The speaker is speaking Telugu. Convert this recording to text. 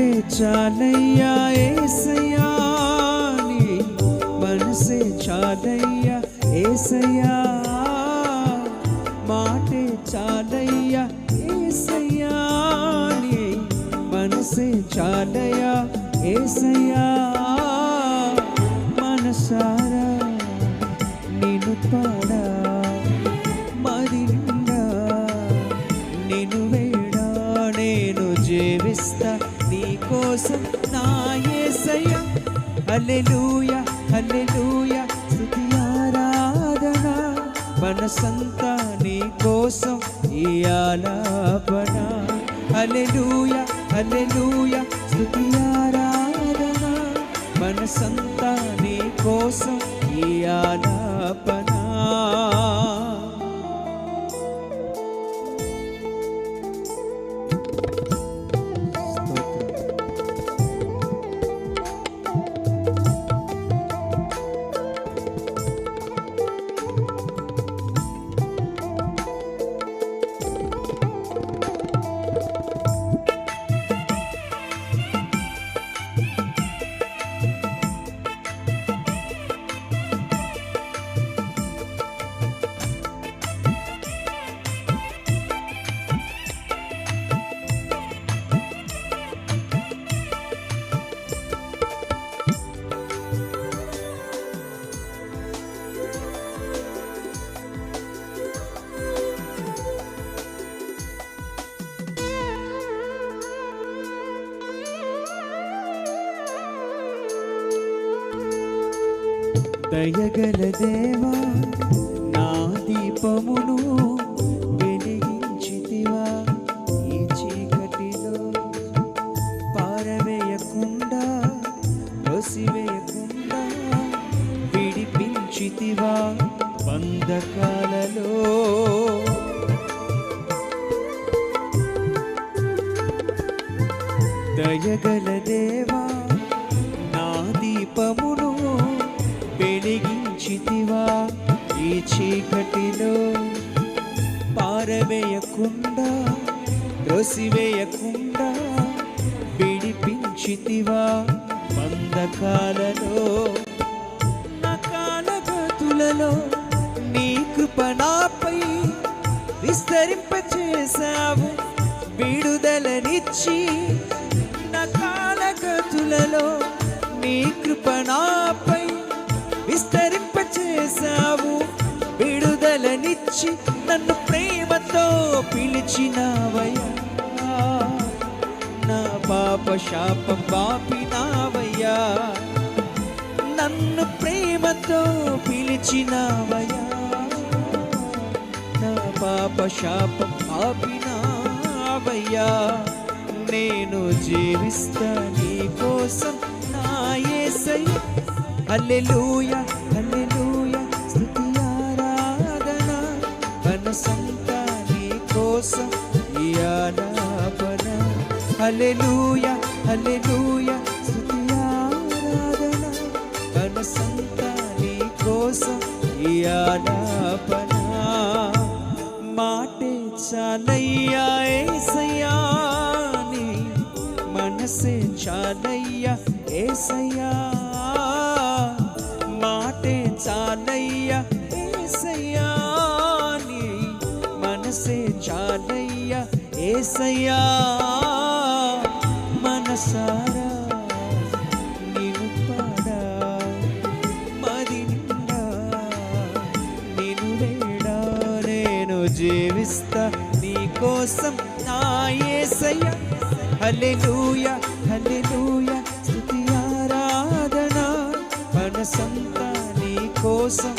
మాటే చాలయ్యా ఏసయ్యా నీ మనసే చాలయ్యా ఏసయ్యా. మాటే చాలయ్యా ఏసయ్యా నీ మనసే చాలయ్యా ఏసయ్యా. మనసారా నిన్ను పాడా కోసం నా యేసయ్య. హల్లెలూయ హల్లెలూయ. స్తుతి ఆరాధన. మనసంతా నీ కోసం ఈ ఆలాపన. హల్లెలూయ హల్లెలూయ. స్తుతి ఆరాధన. మనసంతా నీ కోసం ఈ ఆలాపన. దయగల దేవా నా దీపమును వెలిగించితివా ఈ చీకటిలో. పారవేయకుండా రొసివేయకుండా విడిపించితివా బంధకాలలో. దయగల దేవా నా దీపమును వెలిగించితివా ఈ చీకటిలో పారవేయకుండా త్రోసివేయకుండా విడిపించితివా? మందకాలలో నకాలగతులలో నీ కృపణాపై విస్తరింపచేశావు. విడుదలనిచ్చి నకాలగతులలో నీ కృపణా విడుదలనిచ్చి నన్ను ప్రేమతో పిలిచినావయ్యా. నా పాప శాపం పాపినావయ్యా నన్ను ప్రేమతో పిలిచినావయ్యా. నా పాప శాపం పాపినావయ్యా నేను జీవిస్తా నీ కోసం నా యేసయ్య హల్లెలూయ. మనసంతా నీ కోసం ఈ ఆలాపన హల్లెలూయ హల్లెలూయ స్తుతి ఆరాధన. నీ కోసం ఈ ఆలాపన మాటే చాలయ్యా ఏసయ్యా మనసారా నేను పాడా మది నిండా నిన్ను వేడా నేను జీవిస్తా నీ కోసం నా యేసయ్య హల్లెలూయ హల్లెలూయ స్తుతి ఆరాధన మనసంతా నీ కోసం